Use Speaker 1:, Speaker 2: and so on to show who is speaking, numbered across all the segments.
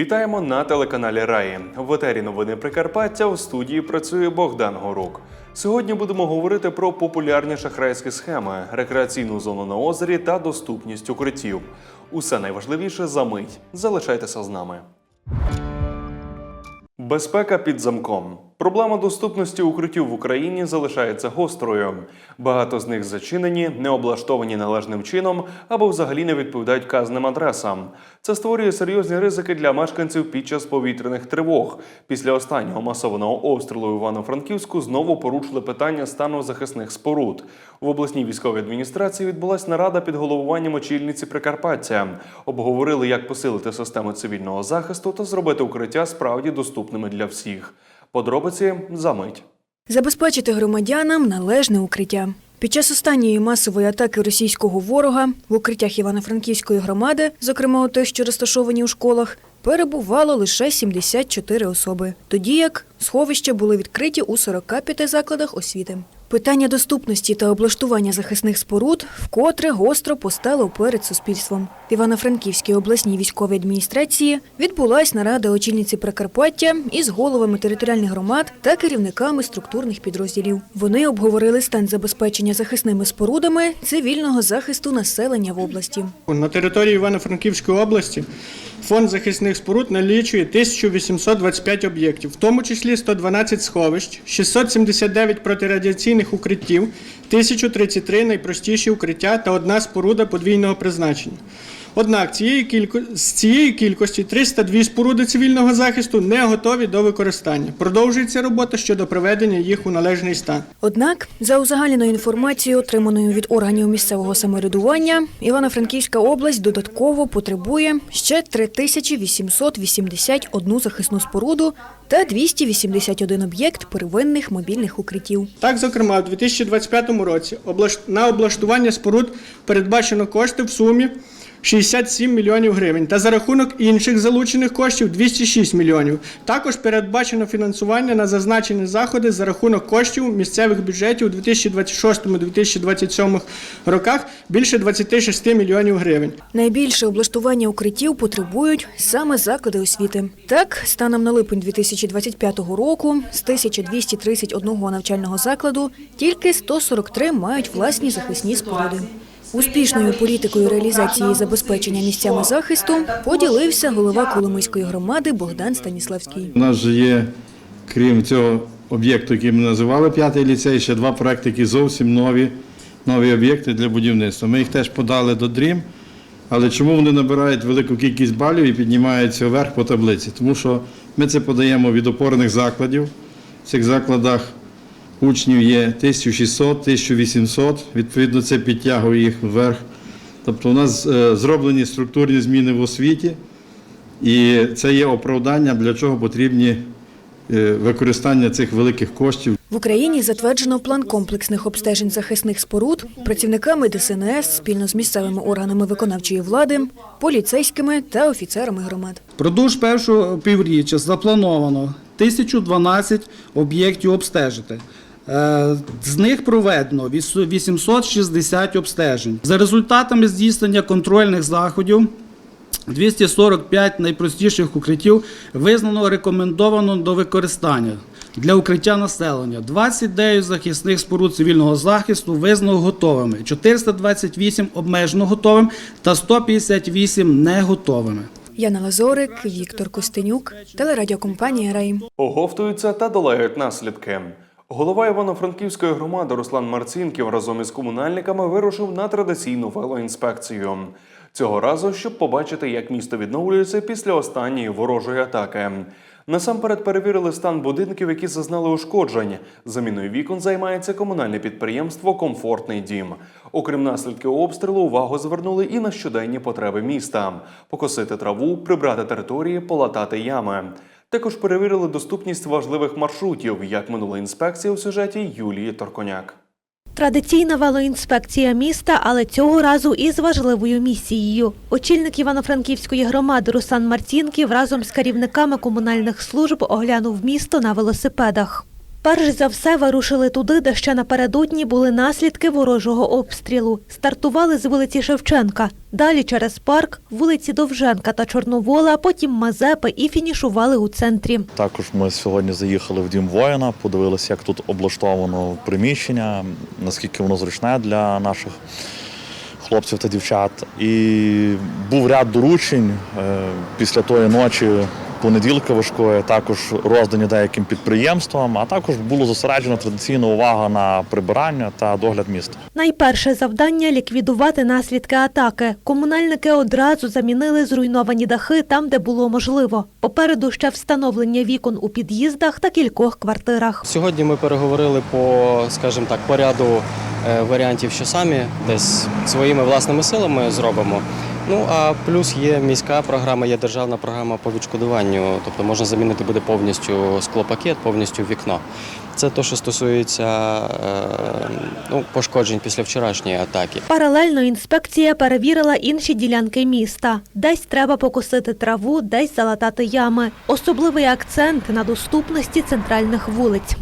Speaker 1: Вітаємо на телеканалі Раї. В етері новини Прикарпаття у студії працює Богдан Горук. Сьогодні будемо говорити про популярні шахрайські схеми, рекреаційну зону на озері та доступність укриттів. Усе найважливіше за мить. Залишайтеся з нами. Безпека під замком. Проблема доступності укриттів в Україні залишається гострою. Багато з них зачинені, не облаштовані належним чином або взагалі не відповідають вказаним адресам. Це створює серйозні ризики для мешканців під час повітряних тривог. Після останнього масованого обстрілу Івано-Франківську знову порушили питання стану захисних споруд. В обласній військовій адміністрації відбулась нарада під головуванням очільниці Прикарпаття. Обговорили, як посилити систему цивільного захисту та зробити укриття справді доступними для всіх. Подробиці за мить.
Speaker 2: Забезпечити громадянам належне укриття. Під час останньої масової атаки російського ворога в укриттях Івано-Франківської громади, зокрема у тих, що розташовані у школах, перебувало лише 74 особи, тоді як сховища були відкриті у 45 закладах освіти. Питання доступності та облаштування захисних споруд вкотре гостро постало перед суспільством. В Івано-Франківській обласній військовій адміністрації відбулась нарада очільниці Прикарпаття із головами територіальних громад та керівниками структурних підрозділів. Вони обговорили стан забезпечення захисними спорудами цивільного захисту населення в області.
Speaker 3: На території Івано-Франківської області фонд захисних споруд налічує 1825 об'єктів, в тому числі 112 сховищ, 679 протирадіаційних укриттів, 1033 найпростіші укриття та одна споруда подвійного призначення. Однак цієї кілько... з цієї кількості 302 споруди цивільного захисту не готові до використання. Продовжується робота щодо приведення їх у належний стан.
Speaker 2: Однак, за узагальненою інформацією, отриманою від органів місцевого самоврядування, Івано-Франківська область додатково потребує ще 3881 захисну споруду та 281 об'єкт первинних мобільних укриттів.
Speaker 3: Так, зокрема, у 2025 році на облаштування споруд передбачено кошти в сумі 67 мільйонів гривень та за рахунок інших залучених коштів 206 мільйонів. Також передбачено фінансування на зазначені заходи за рахунок коштів місцевих бюджетів у 2026-2027 роках більше 26 мільйонів гривень.
Speaker 2: Найбільше облаштування укриттів потребують саме заклади освіти. Так, станом на липень 2025 року з 1231 навчального закладу тільки 143 мають власні захисні споруди. Успішною політикою реалізації забезпечення місцями захисту поділився голова Коломийської громади Богдан Станіславський.
Speaker 4: У нас же є, крім цього об'єкту, який ми називали п'ятий ліцей, ще два проекти, які зовсім нові, нові об'єкти для будівництва. Ми їх теж подали до ДРІМ, але чому вони набирають велику кількість балів і піднімаються вверх по таблиці? Тому що ми це подаємо від опорних закладів. В цих закладах учнів є 1600, 1800, відповідно, це підтягує їх вверх. Тобто у нас е, зроблені структурні зміни в освіті. І це є оправдання, для чого потрібні е, використання цих великих коштів.
Speaker 2: В Україні затверджено план комплексних обстежень захисних споруд працівниками ДСНС спільно з місцевими органами виконавчої влади, поліцейськими та офіцерами громад.
Speaker 5: Впродовж першого півріччя заплановано 1012 об'єктів обстежити. Е, З них проведено віс- 860 обстежень. За результатами здійснення контрольних заходів 245 найпростіших укриттів визнано рекомендовано до використання для укриття населення. 29 захисних споруд цивільного захисту визнано готовими, 428 обмежено готовим та 158 не готовими.
Speaker 2: Яна Лазорик, Віктор Костенюк, телерадіокомпанія Рей.
Speaker 1: Оговтуються та долають наслідки. Голова Івано-Франківської громади Руслан Марцінків разом із комунальниками вирушив на традиційну велоінспекцію. Цього разу, щоб побачити, як місто відновлюється після останньої ворожої атаки. Насамперед перевірили стан будинків, які зазнали ушкоджень. Заміною вікон займається комунальне підприємство Комфортний дім. Окрім наслідків обстрілу, увагу звернули і на щоденні потреби міста: покосити траву, прибрати території, полатати ями. Також перевірили доступність важливих маршрутів, як минула інспекція у сюжеті Юлії Торконяк.
Speaker 6: Традиційна велоінспекція міста, але цього разу із важливою місією. Очільник Івано-Франківської громади Руслан Марцінків разом з керівниками комунальних служб оглянув місто на велосипедах. Перш за все вирушили туди, де ще напередодні були наслідки ворожого обстрілу. Стартували з вулиці Шевченка, далі через парк, вулиці Довженка та Чорновола, потім Мазепи і фінішували у центрі.
Speaker 7: Також ми сьогодні заїхали в дім воїна, подивилися, як тут облаштовано приміщення, наскільки воно зручне для наших хлопців та дівчат. І був ряд доручень е, після тої ночі. Понеділка важкої також роздані деяким підприємствам, а також було зосереджена традиційна увага на прибирання та догляд міста.
Speaker 6: Найперше завдання ліквідувати наслідки атаки. Комунальники одразу замінили зруйновані дахи там, де було можливо. Попереду ще встановлення вікон у під'їздах та кількох квартирах.
Speaker 8: Сьогодні ми переговорили по, скажімо так, по ряду е, варіантів, що самі десь своїми власними силами зробимо. Ну а плюс є міська програма, є державна програма по відшкодуванню, тобто можна замінити буде повністю склопакет, повністю вікно. Це те, що стосується е, ну, пошкоджень після вчорашньої атаки.
Speaker 6: Паралельно інспекція перевірила інші ділянки міста. Десь треба покосити траву, десь залатати ями. Особливий акцент на доступності центральних вулиць.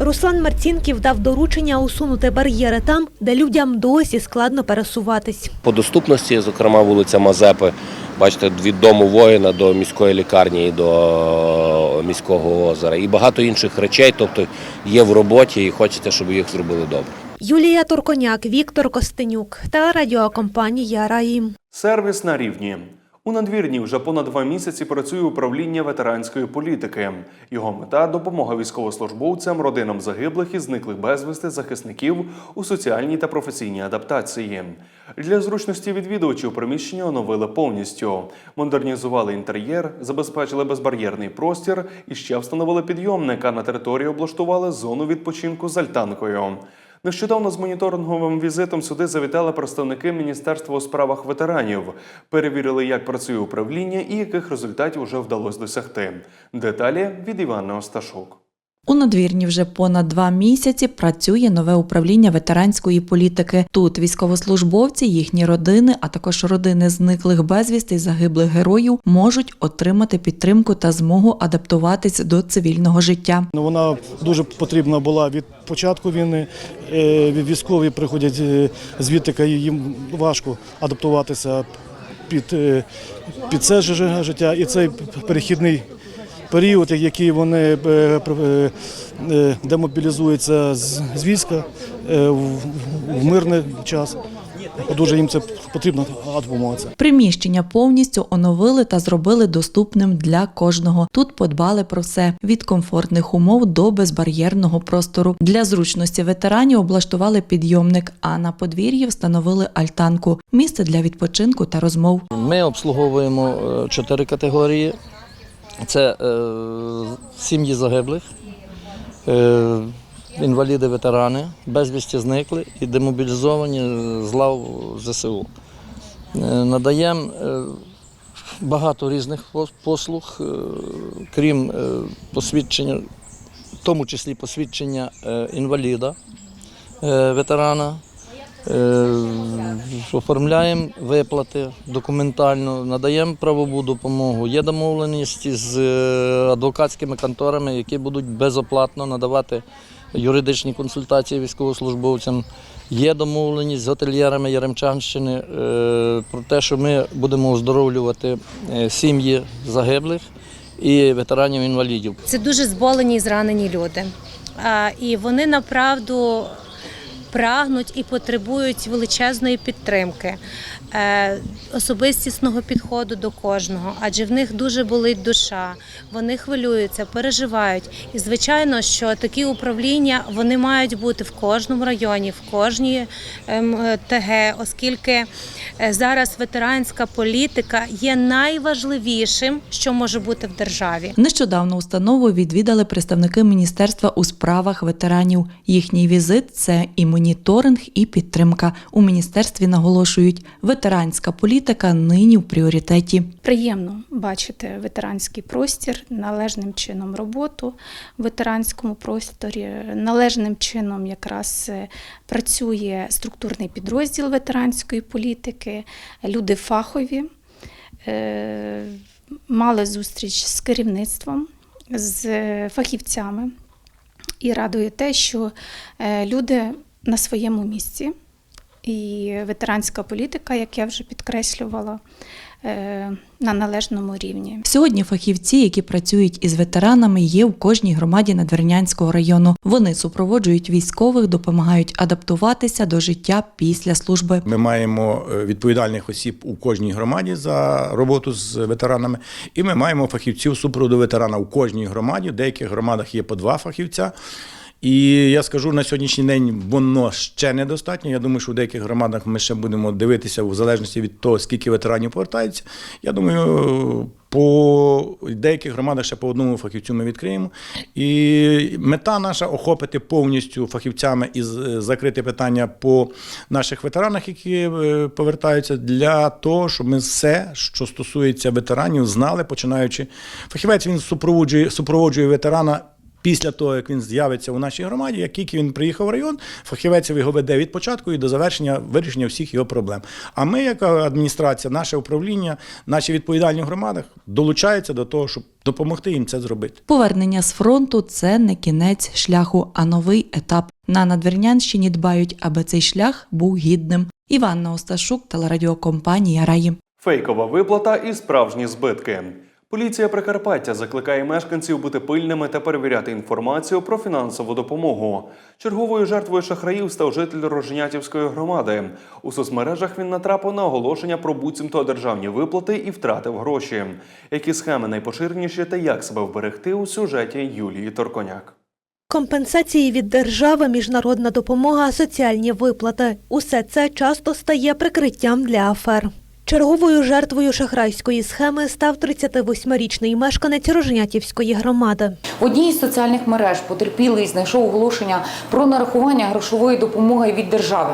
Speaker 6: Руслан Марцінків дав доручення усунути бар'єри там, де людям досі складно пересуватись.
Speaker 9: По доступності, зокрема, вулиця Мазепи, бачите, від дому воїна до міської лікарні і до міського озера. І багато інших речей, тобто є в роботі і хочеться, щоб їх зробили добре.
Speaker 6: Юлія Турконяк, Віктор Костенюк, телерадіокомпанія Раїм.
Speaker 1: Сервіс на рівні. У надвірні вже понад два місяці працює управління ветеранської політики. Його мета допомога військовослужбовцям, родинам загиблих і зниклих безвісти захисників у соціальній та професійній адаптації. Для зручності відвідувачів приміщення оновили повністю, модернізували інтер'єр, забезпечили безбар'єрний простір і ще встановили підйомник, а на території облаштували зону відпочинку з альтанкою. Нещодавно з моніторинговим візитом сюди завітали представники Міністерства у справах ветеранів, перевірили, як працює управління і яких результатів вже вдалося досягти. Деталі від Івана Осташук.
Speaker 10: У надвірні вже понад два місяці працює нове управління ветеранської політики. Тут військовослужбовці, їхні родини, а також родини зниклих безвісти загиблих героїв можуть отримати підтримку та змогу адаптуватись до цивільного життя.
Speaker 11: Ну, Вона дуже потрібна була від початку війни. Е, Військові приходять е, звідти, їм важко адаптуватися під, е, під це життя. І цей перехідний період, який вони е, е, е, демобілізуються з війська в мирний час. Дуже їм це потрібна допомога.
Speaker 10: Приміщення повністю оновили та зробили доступним для кожного. Тут подбали про все від комфортних умов до безбар'єрного простору. Для зручності ветеранів облаштували підйомник, а на подвір'ї встановили альтанку місце для відпочинку та розмов.
Speaker 12: Ми обслуговуємо чотири категорії. Це е, сім'ї загиблих, е, інваліди, ветерани, безвісті зникли і демобілізовані з лав ЗСУ. Е, надаємо е, багато різних послуг, е, крім е, посвідчення, в тому числі посвідчення е, інваліда, ветерана. Е, Оформляємо виплати документально, надаємо правову допомогу. Є домовленість з е, адвокатськими конторами, які будуть безоплатно надавати юридичні консультації військовослужбовцям. Є домовленість з готельєрами Яремчанщини е, про те, що ми будемо оздоровлювати сім'ї загиблих і ветеранів-інвалідів.
Speaker 13: Це дуже зболені і зранені люди. І вони направду прагнуть і потребують величезної підтримки, е, особистісного підходу до кожного, адже в них дуже болить душа, вони хвилюються, переживають. І звичайно, що такі управління вони мають бути в кожному районі, в кожній ем, е, ТГ, оскільки е, зараз ветеранська політика є найважливішим, що може бути в державі.
Speaker 10: Нещодавно установу відвідали представники міністерства у справах ветеранів. Їхній візит це і моніторинг, і підтримка. У міністерстві наголошують, ветеранська політика нині в пріоритеті.
Speaker 14: Приємно бачити ветеранський простір, належним чином роботу в ветеранському просторі, належним чином якраз е, працює структурний підрозділ ветеранської політики, люди фахові. Е, Мали зустріч з керівництвом, з фахівцями. І радує те, що е, люди на своєму місці, і ветеранська політика, як я вже підкреслювала, е, на належному рівні.
Speaker 10: Сьогодні фахівці, які працюють із ветеранами, є в кожній громаді Надвірнянського району. Вони супроводжують військових, допомагають адаптуватися до життя після служби.
Speaker 15: Ми маємо е, відповідальних осіб у кожній громаді за роботу з ветеранами, і ми маємо фахівців супроводу ветерана у кожній громаді. В деяких громадах є по два фахівця. І я скажу на сьогоднішній день воно ще недостатньо. Я думаю, що в деяких громадах ми ще будемо дивитися в залежності від того, скільки ветеранів повертається. Я думаю, по деяких громадах ще по одному фахівцю ми відкриємо. І мета наша охопити повністю фахівцями і закрити питання по наших ветеранах, які е, повертаються, для того, щоб ми все, що стосується ветеранів, знали, починаючи. Фахівець він супроводжує, супроводжує ветерана. Після того, як він з'явиться у нашій громаді, як тільки він приїхав в район, фахівець його веде від початку і до завершення вирішення всіх його проблем. А ми, як адміністрація, наше управління, наші відповідальні в громадах долучаються до того, щоб допомогти їм це зробити.
Speaker 10: Повернення з фронту це не кінець шляху, а новий етап. На Надвірнянщині дбають, аби цей шлях був гідним. Іванна Осташук, телерадіокомпанія Раї.
Speaker 1: Фейкова виплата і справжні збитки. Поліція Прикарпаття закликає мешканців бути пильними та перевіряти інформацію про фінансову допомогу. Черговою жертвою шахраїв став житель Рожнятівської громади. У соцмережах він натрапив на оголошення про буцімто державні виплати і втратив гроші. Які схеми найпоширеніші та як себе вберегти у сюжеті Юлії Торконяк.
Speaker 6: Компенсації від держави, міжнародна допомога, соціальні виплати – усе це часто стає прикриттям для афер. Черговою жертвою шахрайської схеми став 38-річний мешканець Рожнятівської громади.
Speaker 16: В одній із соціальних мереж потерпілий знайшов оголошення про нарахування грошової допомоги від держави.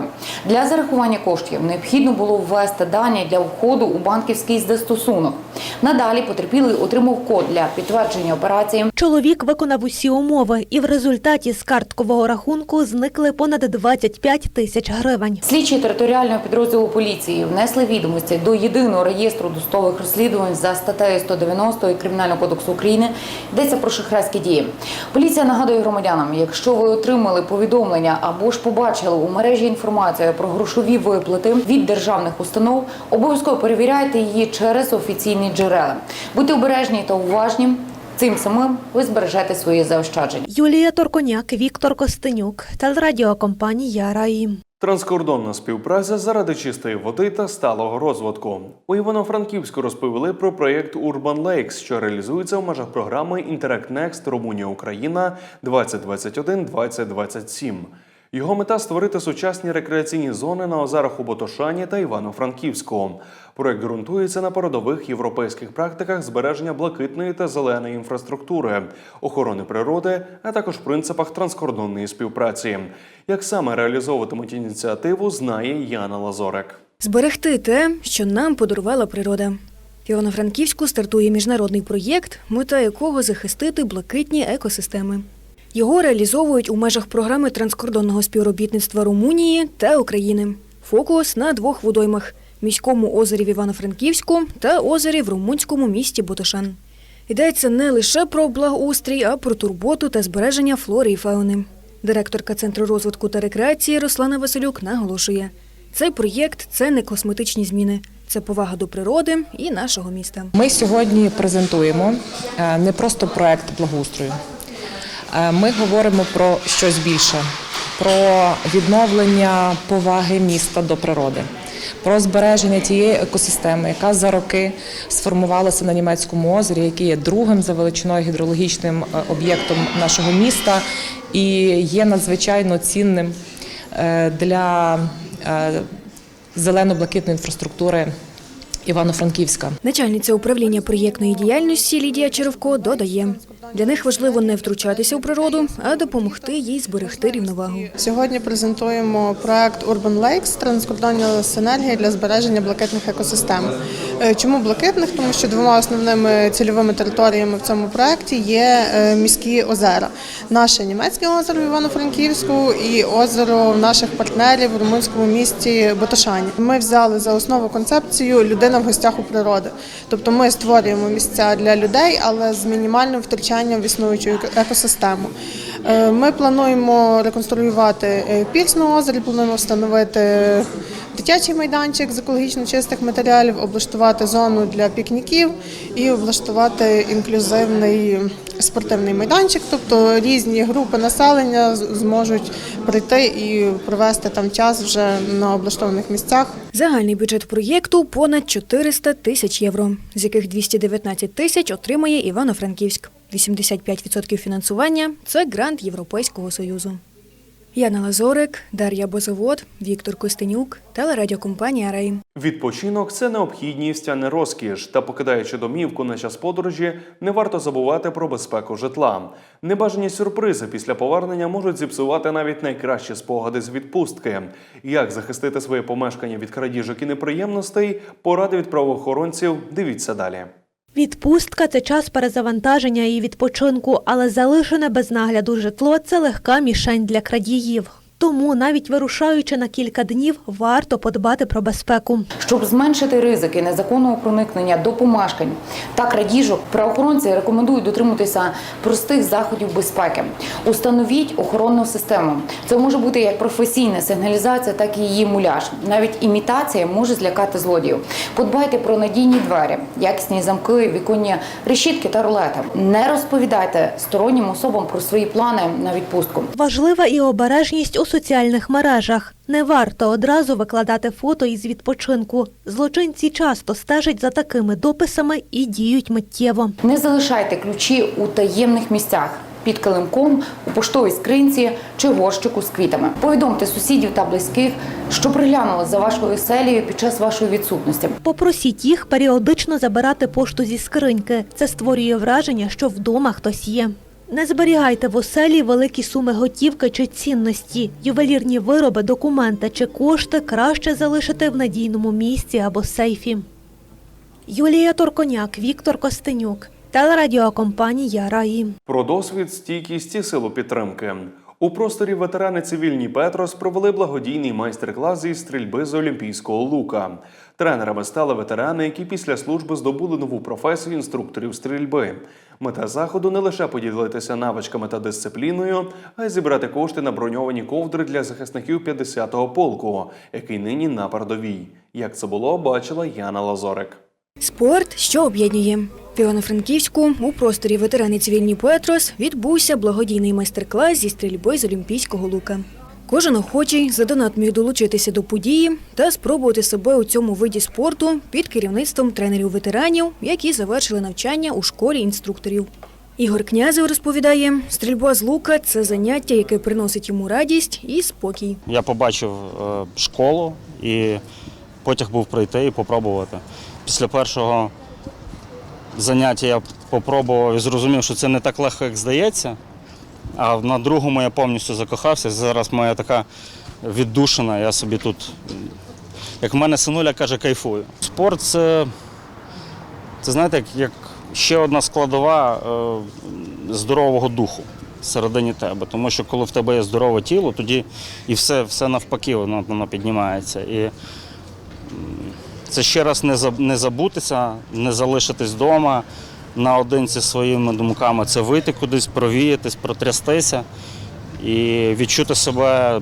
Speaker 16: Для зарахування коштів необхідно було ввести дані для входу у банківський застосунок. Надалі потерпілий отримав код для підтвердження операції.
Speaker 6: Чоловік виконав усі умови, і в результаті з карткового рахунку зникли понад 25 тисяч гривень.
Speaker 16: Слідчі територіального підрозділу поліції внесли відомості до єдиного реєстру досудових розслідувань за статтею 190 Кримінального кодексу України. Йдеться про шахрайські дії. Поліція нагадує громадянам, якщо ви отримали повідомлення або ж побачили у мережі інформацію про грошові виплати від державних установ, обов'язково перевіряйте її через офіційні джерела. Будьте обережні та уважні. Цим самим ви збережете свої заощадження.
Speaker 6: Юлія Торконяк, Віктор Костенюк, телерадіокомпанія Раї.
Speaker 1: Транскордонна співпраця заради чистої води та сталого розвитку. У Івано-Франківську розповіли про проєкт Urban Lakes, що реалізується в межах програми Interact Next Румунія Україна 2021-2027. Його мета створити сучасні рекреаційні зони на озерах у Ботошані та Івано-Франківську. Проект ґрунтується на передових європейських практиках збереження блакитної та зеленої інфраструктури, охорони природи, а також принципах транскордонної співпраці. Як саме реалізовуватимуть ініціативу, знає Яна Лазорек.
Speaker 2: Зберегти те, що нам подарувала природа. Івано-Франківську стартує міжнародний проєкт, мета якого захистити блакитні екосистеми. Його реалізовують у межах програми транскордонного співробітництва Румунії та України. Фокус на двох водоймах міському озері в Івано-Франківську та озері в румунському місті Ботошан. Йдеться не лише про благоустрій, а про турботу та збереження флори і фауни. Директорка Центру розвитку та рекреації Руслана Василюк наголошує, цей проєкт це не косметичні зміни, це повага до природи і нашого міста.
Speaker 17: Ми сьогодні презентуємо е, не просто проект благоустрою. Е, Ми говоримо про щось більше, про відновлення поваги міста до природи, про збереження тієї екосистеми, яка за роки сформувалася на німецькому озері, який є другим за величиною гідрологічним е, об'єктом нашого міста і є надзвичайно цінним е, для зелено-блакитної інфраструктури Івано-Франківська.
Speaker 2: Начальниця управління проєктної діяльності Лідія Черевко додає, для них важливо не втручатися у природу, а допомогти їй зберегти рівновагу.
Speaker 18: Сьогодні презентуємо проект Urban Lakes транскордонна синергія для збереження блакитних екосистем. Е, Чому блакитних? Тому що двома основними цільовими територіями в цьому проекті є е, міські озера. Наше німецьке озеро в Івано-Франківську і озеро наших партнерів в румунському місті Ботошані. Ми взяли за основу концепцію людина в гостях у природи. Тобто ми створюємо місця для людей, але з мінімальним втручанням в існуючу еко- екосистему. Е, Ми плануємо реконструювати е, пірс на озері, плануємо встановити дитячий майданчик з екологічно чистих матеріалів, облаштувати зону для пікніків і облаштувати інклюзивний спортивний майданчик. Тобто різні групи населення зможуть прийти і провести там час вже на облаштованих місцях.
Speaker 2: Загальний бюджет проєкту понад 400 тисяч євро, з яких 219 тисяч отримає Івано-Франківськ. 85% фінансування це грант Європейського Союзу. Яна Лазорик, Дар'я Бозовод, Віктор Костенюк, телерадіокомпанія Рейн.
Speaker 1: Відпочинок це необхідність, а не розкіш. Та покидаючи домівку на час подорожі, не варто забувати про безпеку житла. Небажані сюрпризи після повернення можуть зіпсувати навіть найкращі спогади з відпустки. Як захистити своє помешкання від крадіжок і неприємностей? Поради від правоохоронців. Дивіться далі.
Speaker 6: Відпустка це час перезавантаження і відпочинку, але залишене без нагляду житло це легка мішень для крадіїв. Тому, навіть вирушаючи на кілька днів, варто подбати про безпеку.
Speaker 16: Щоб зменшити ризики незаконного проникнення до помешкань та крадіжок, правоохоронці рекомендують дотримуватися простих заходів безпеки. Установіть охоронну систему. Це може бути як професійна сигналізація, так і її муляж. Навіть імітація може злякати злодіїв. Подбайте про надійні двері, якісні замки, віконні решітки та рулети. Не розповідайте стороннім особам про свої плани на відпустку.
Speaker 6: Важлива і обережність у соціальних мережах. Не варто одразу викладати фото із відпочинку. Злочинці часто стежать за такими дописами і діють миттєво.
Speaker 16: Не залишайте ключі у таємних місцях. Під килимком, у поштовій скринці чи горщику з квітами. Повідомте сусідів та близьких, що приглянули за вашою оселею під час вашої відсутності.
Speaker 6: Попросіть їх періодично забирати пошту зі скриньки. Це створює враження, що вдома хтось є. Не зберігайте в оселі великі суми готівки чи цінності. Ювелірні вироби, документи чи кошти краще залишити в надійному місці або сейфі. Юлія Торконяк, Віктор Костенюк. Телерадіокомпанія Раї.
Speaker 1: Про досвід, стійкість і силу підтримки. У просторі ветерани цивільні Петрос провели благодійний майстер-клас зі стрільби з олімпійського лука. Тренерами стали ветерани, які після служби здобули нову професію інструкторів стрільби. Мета заходу не лише поділитися навичками та дисципліною, а й зібрати кошти на броньовані ковдри для захисників 50-го полку, який нині на передовій. Як це було, бачила Яна Лазорик.
Speaker 2: Спорт, що об'єднує. В Івано-Франківську у просторі ветерани цивільні Петрос відбувся благодійний майстер-клас зі стрільби з олімпійського лука. Кожен охочий за донат міг долучитися до події та спробувати себе у цьому виді спорту під керівництвом тренерів-ветеранів, які завершили навчання у школі інструкторів. Ігор Князев розповідає, стрільба з лука це заняття, яке приносить йому радість і спокій.
Speaker 19: Я побачив е, школу і потяг був прийти і попробувати. Після першого заняття я попробував і зрозумів, що це не так легко, як здається. А на другому я повністю закохався. Зараз моя така віддушина, я собі тут, як в мене синуля каже, кайфую. Спорт це, це знаєте, як, як ще одна складова е, здорового духу всередині тебе. Тому що коли в тебе є здорове тіло, тоді і все, все навпаки воно, воно піднімається. І це ще раз не забутися, не залишитись вдома наодинці своїми думками. Це вийти кудись, провіятись, протрястися і відчути себе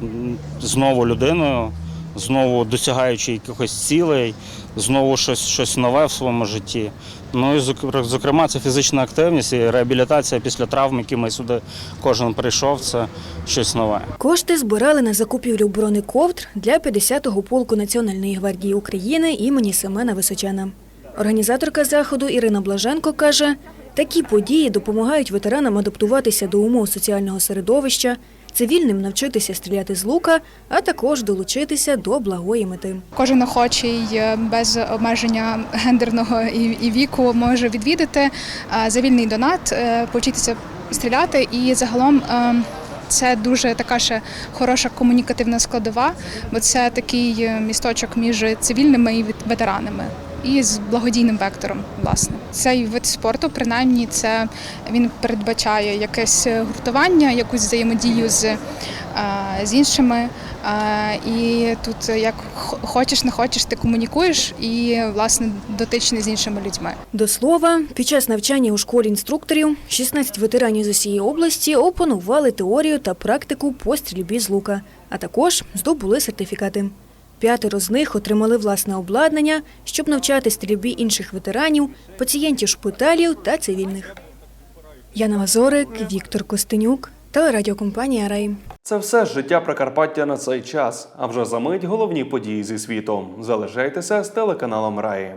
Speaker 19: знову людиною, знову досягаючи якихось цілей, знову щось, щось нове в своєму житті. Ну і зокрема, це фізична активність і реабілітація після травм, які ми сюди кожен прийшов, це щось нове.
Speaker 2: Кошти збирали на закупівлю бронековдр для 50-го полку Національної гвардії України імені Семена Височана. Організаторка заходу Ірина Блаженко каже, такі події допомагають ветеранам адаптуватися до умов соціального середовища, цивільним навчитися стріляти з лука, а також долучитися до благої мети.
Speaker 20: Кожен охочий е, без обмеження гендерного і віку може відвідати е, за вільний донат, е, повчитися стріляти. І загалом це дуже така ще хороша комунікативна складова, бо це такий місточок між цивільними і ветеранами. І з благодійним вектором, власне, цей вид спорту, принаймні, це він передбачає якесь гуртування, якусь взаємодію з, е, з іншими Е, І тут е, як хочеш, не хочеш, ти комунікуєш і власне дотичний з іншими людьми.
Speaker 2: До слова, під час навчання у школі інструкторів 16 ветеранів з усієї області опанували теорію та практику по стрільбі з лука, а також здобули сертифікати. П'ятеро з них отримали власне обладнання, щоб навчати стрільбі інших ветеранів, пацієнтів шпиталів та цивільних. Яна Мазорик, Віктор Костенюк, телерадіокомпанія Рей.
Speaker 1: Це все життя Прикарпаття на цей час. А вже за мить головні події зі світом. Залишайтеся з телеканалом Раї.